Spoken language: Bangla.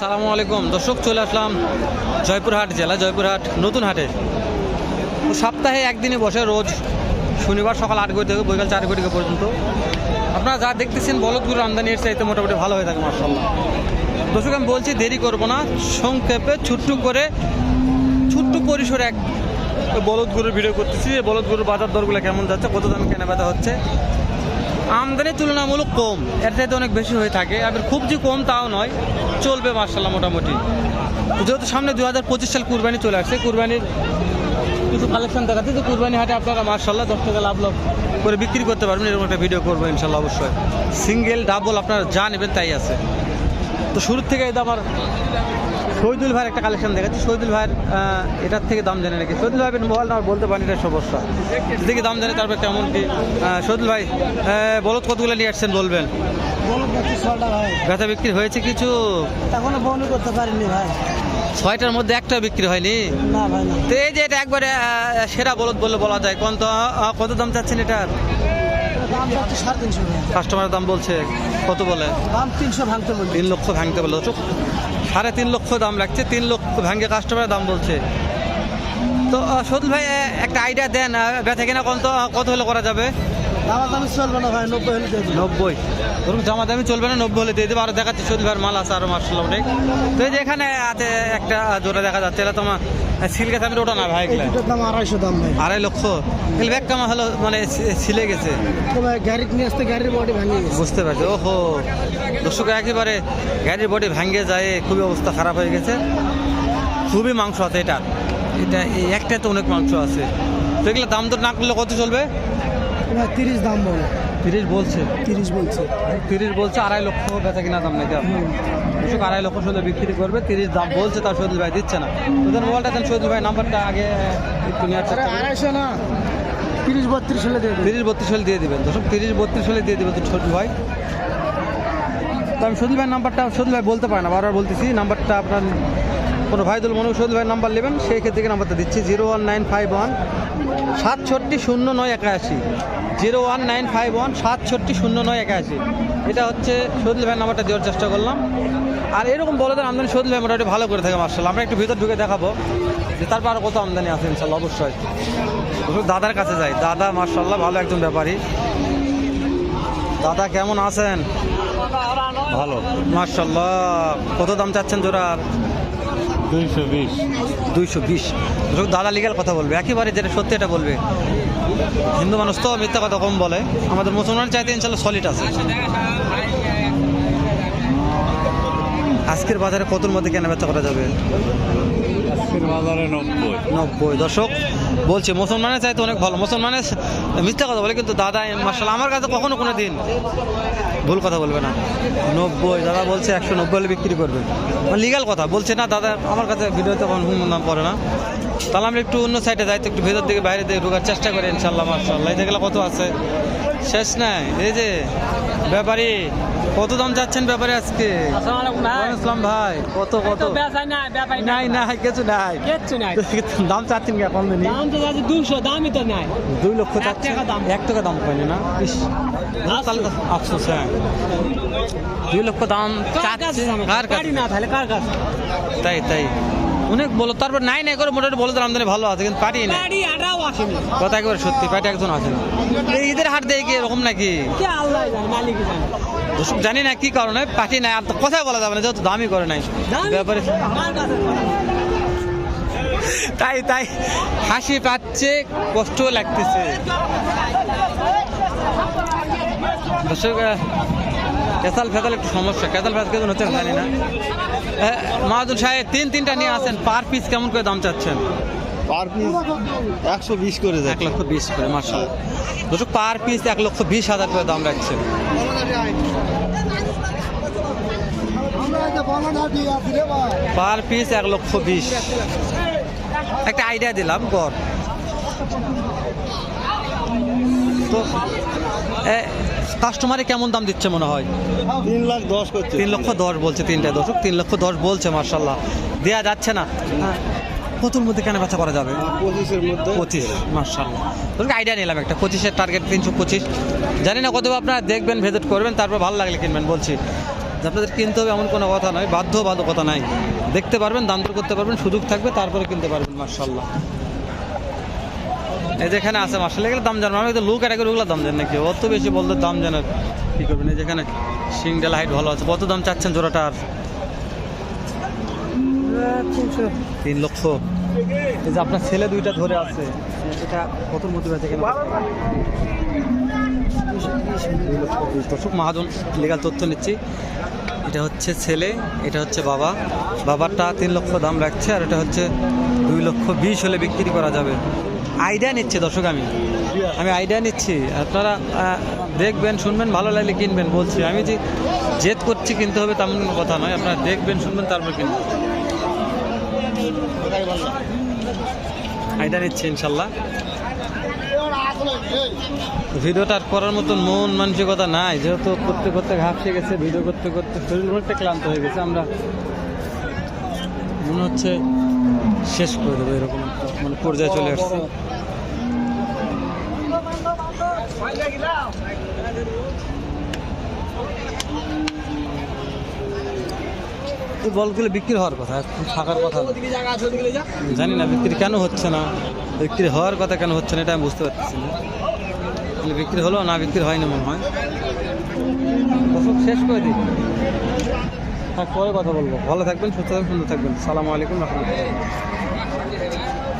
আসসালামু আলাইকুম। দর্শক, চলে আসলাম জয়পুরহাট জেলা, জয়পুরহাট নতুন হাটে। সপ্তাহে একদিনে বসে রোজ শনিবার সকাল আট ঘটি থেকে বৈকাল চার ঘটিকা পর্যন্ত। আপনারা যা দেখতেছেন বলদগুলোর আমদানি এর চাইতে মোটামুটি ভালো হয়ে থাকে মার্শাল্লাহ দর্শক, আমি বলছি, দেরি করব না। সংক্ষেপে ছোট্ট করে, ছোট্ট পরিসরে এক বলদগুলোর ভিডিও করতেছি। বলদগুলোর বাজার দরগুলো কেমন যাচ্ছে, কত দাম কেনা হচ্ছে আমদানি তুলনামূলক কম। এর চাইতে অনেক বেশি হয়ে থাকে। আবার খুব যে কম তাও নয়, চলবে মার্শাল্লাহ মোটামুটি। যেহেতু সামনে দু হাজার পঁচিশ সাল কুরবানি চলে আসছে, কুরবানির কিছু কালেকশন দেখাচ্ছে। যে কুরবানি হাটে আপনারা মার্শাল্লাহ দশ টাকা লাভ লাভ করে বিক্রি করতে পারবেন। এরকম একটা ভিডিও করব ইনশাল্লাহ অবশ্যই। সিঙ্গেল ডাবল আপনারা যা নেবেন তাই আছে। তো শুরুর থেকে এই আমার শহীদুল ভাইয়ের একটা কালেকশন দেখাচ্ছি। শহীদুল ভাইয়ের এটার থেকে দাম জানে নাকি শহীদুল ভাই মোবাইল নাম্বার বলতে পারেন এটা সমস্যা। দেখি দাম জানে তারপর কেমন কি। শহীদুল ভাই বলদ কতগুলো নিয়ে আসছেন বলবেন? ব্যথা বিক্রি হয়েছে কিছু? এখনও বন্ধ করতে পারিনি ভাই। ছয়টার মধ্যে একটা বিক্রি হয়নি? না না। তো এই যে এটা একবারে সেরা বলদ বললে বলা যায়। কোন তো কত দাম চাচ্ছেন এটার? কাস্টমারের দাম বলছে কত বলে? দাম তিনশো ভাঙতে তিন লক্ষ ভাঙতে বলে দর্শক সাড়ে তিন লক্ষ দাম লাগছে তিন লক্ষ ভাঙে কাস্টমারের দাম বলছে। তো সদুল ভাই একটা আইডিয়া দেন বেচা কিনা কত কত হলে করা যাবে? দামে চলবে না ভাই নব্বই হলে দিয়ে নব্বই। ধরুন জামা দামি চলবে না নব্বই হলে দিয়ে দেবো। আরও দেখাচ্ছি সদুল ভাইয়ের মাল আছে আরও মার্শাল অনেক তো এই যে এখানে আছে একটা জোড়া দেখা যাচ্ছে এটা তোমার সিল্কে থামে ওটা না ভাই এই দাম আড়াইশো দাম ভাই। আড়াই লক্ষ। এগুলো ব্যাগ কামা হলো? মানে ছিলে গেছে। তো ভাই গাড়ি নিয়ে আসতে গাড়ির বডি ভাঙিয়ে বুঝতে পারছি। ওহো। দর্শক একেবারে গাড়ির বডি ভেঙে যায় খুবই অবস্থা খারাপ হয়ে গেছে। খুবই মাংস আছে এটা। এটা একটাতে অনেক মাংস আছে। তো এগুলো দাম দর না করলে কত চলবে? তিরিশ দাম বলে। তিরিশ বলছে। তিরিশ বলছে। তিরিশ বলছে আড়াই লক্ষ বেচা কিনা দাম নাকি আপনার? দর্শক আড়াই লক্ষ শুধু বিক্রি করবে তিরিশ দাম বলছে তার শহীদুল ভাই দিচ্ছে না। তোদের মোবাইলটা দেন শহীদুল ভাই নাম্বারটা আগে একটু করুন। আড়াইশো না তিরিশ বত্রিশ হলে দিয়ে তিরিশ বত্রিশ হলে দিয়ে দিবেন। দর্শক তিরিশ বত্রিশ হলে দিয়ে দিবেন তো ছোট ভাই। তো আমি সদুল ভাইয়ের নাম্বারটা সদুল ভাই বলতে পারে না বারবার বলতেছি নাম্বারটা আপনার কোনো ভাইদুল মনে সদুল ভাইয়ের নাম্বার নেবেন, সেই ক্ষেত্রে নাম্বারটা দিচ্ছি zero one nine five one সাতষট্টি শূন্য নয় একাশি। Zero one nine five one সাতষট্টি শূন্য নয় একাশি। এটা হচ্ছে সদুল ভাইয়ের নাম্বারটা দেওয়ার চেষ্টা করলাম। আর এরকম বলদের আমদানি সদুল ভাই মোটামুটি ভালো করে থাকে মার্শাল আমরা একটু ভিতর ঢুকে দেখাবো যে তারপর আরও কত আমদানি আছে ইনশাল্লাহ, অবশ্যই। দাদার কাছে যাই। দাদা, মার্শাল্লাহ, ভালো একজন ব্যাপারী। দাদা, কেমন আছেন? ভালো। মার্শাল্লাহ, কত দাম চাচ্ছেন জোড়ার? দুইশো বিশ। দুইশো বিশ। দাদা লিগাল কথা বলবে, একেবারে যেটা সত্যি এটা বলবে। হিন্দু মানুষ তো মিথ্যা কথা কম বলে। আমাদের মুসলমান চাইতে ইনশাল্লাহ সলিড আছে। আজকের বাজারে কতর মধ্যে কেনা বেচা করা যাবে? বাজারে নব্বই। নব্বই। দশক বলছে, মুসলমানের চাইতে অনেক ভালো। মুসলমানের, মিথ্যা কথা বলে, কিন্তু দাদা মার্শাল আমার কাছে কখনো কোনো দিন ভুল কথা বলবে না। নব্বই, দাদা বলছে একশো নব্বই হলে বিক্রি করবে। মানে লিগাল কথা। বলছে, না, দাদা, আমার কাছে ভিডিওতে কোনো হুম পড়ে না। তাহলে আমরা একটু অন্য সাইডে যাই, তো একটু ভেতর দিকে, বাইরে দিকে ঢোকার চেষ্টা করি ইনশাল্লাহ মার্শাল্লাহ দেখলে কত আছে? শেষ নাই। এই যে ব্যাপারী কত দাম যাচ্ছেন ব্যাপারে আজকে? আসসালাম ভাই। কত কত? নাই নাই কিছু নাই। দাম চাচ্ছেন কি এখন দাম তো আছে দুশো দামই তো নাই। দুই লক্ষ এক চাচ্ছে টাকা দাম। এক টাকা দাম পাইনি না? আফসোস হ্যাঁ। দুই লক্ষ দাম কার কাছে না তাহলে কার কাছে? তাই তাই। অনেক বলো তারপর নাই নাই করে মোটামুটি বলো আমদানি ভালো আছে কিন্তু পারি না কথা একেবারে সত্যি পাটি একজন আছে। এই ঈদের হাট দেয় কি এরকম নাকি? জানে না কি কারণে পাটি নাই আর তো কথাই বলা যাবে না যেহেতু দামই করে নাই। ব্যাপারে তাই তাই হাসি পাচ্ছে কষ্ট লাগতেছে। দর্শক কেতাল ফেতাল একটু সমস্যা। কেতাল ফেতাল কেমন হচ্ছে জানি না। মাহাদুল সাহেব তিন তিনটা নিয়ে আসেন। পার পিস কেমন করে দাম চাচ্ছেন? পার পিস একশো বিশ করে এক লক্ষ বিশ করে মার্শাল দর্শক পার পিস এক লক্ষ বিশ হাজার করে দাম রাখছে পার পিস এক লক্ষ বিশ। একটা আইডিয়া দিলাম গড়। তো কাস্টমারে কেমন দাম দিচ্ছে মনে হয়? তিন লাখ দশ করছে। তিন লক্ষ দশ বলছে তিনটা দশক তিন লক্ষ দশ বলছে মার্শাল্লাহ দেয়া যাচ্ছে না। কতর মধ্যে কেনা বেচা করা যাবে? পঁচিশের মধ্যে। পঁচিশ মার্শাল্লাহ তোকে আইডিয়া নিলাম একটা পঁচিশের টার্গেট তিনশো পঁচিশ। জানি না কত আপনারা দেখবেন ভিজিট করবেন তারপর ভালো লাগলে কিনবেন বলছি। আপনাদের কিনতে হবে এমন কোনো কথা নয় বাধ্য বাধকতা নাই। দেখতে পারবেন দাম দর করতে পারবেন সুযোগ থাকবে তারপরে কিনতে পারবেন মার্শাল্লাহ যেখানে আছে মার্শাল এগুলো দাম জানো আমি তো লুক আর ওগুলো দাম জান নাকি? অত বেশি বলতে দাম জানার কী করবেন? এই যেখানে সিংডাল হাইট ভালো আছে। কত দাম চাচ্ছেন জোড়াটা আর তিন লক্ষ। এই যে আপনার ছেলে দুইটা ধরে আছে। এটা কত মতো আছে বিশ। দর্শক মহাজন লিগাল তথ্য নিচ্ছি। এটা হচ্ছে ছেলে এটা হচ্ছে বাবা। বাবারটা তিন লক্ষ দাম রাখছে আর এটা হচ্ছে দুই লক্ষ বিশ হলে বিক্রি করা যাবে। আইডিয়া নিচ্ছে, দর্শক, আমি। আমি আইডিয়া নিচ্ছি। আপনারা দেখবেন, শুনবেন, ভালো লাগলে কিনবেন, বলছি। আমি যে জেদ করছি কিনতে হবে তেমন কোনো কথা নয়। আপনারা দেখবেন, শুনবেন, তারপর কিনবেন আইডিয়া নিচ্ছে, ইনশাল্লাহ। ভিডিওটা করার মতন মন মানসিকতা নাই। যেহেতু করতে করতে ঘাপসে গেছে, ভিডিও করতে করতে শরীর অনেকটা ক্লান্ত হয়ে গেছে। আমরা মনে হচ্ছে শেষ করে দেবো, এরকম মানে পর্যায়ে চলে আসছে। এই বলগুলো বিক্রি হওয়ার কথা থাকার কথা জানি না, বিক্রি কেন হচ্ছে না? বিক্রি হওয়ার কথা কেন হচ্ছে না, এটা আমি বুঝতে পারছি না। বিক্রি হলো না বিক্রি হয়নি মনে হয়। দর্শক, শেষ করে দিই। হ্যাঁ পরে কথা বলব। ভালো থাকবেন, সুস্থ থাকবেন, সুন্দর থাকবেন। সালামু আলাইকুম, রহমতুল্লাহ।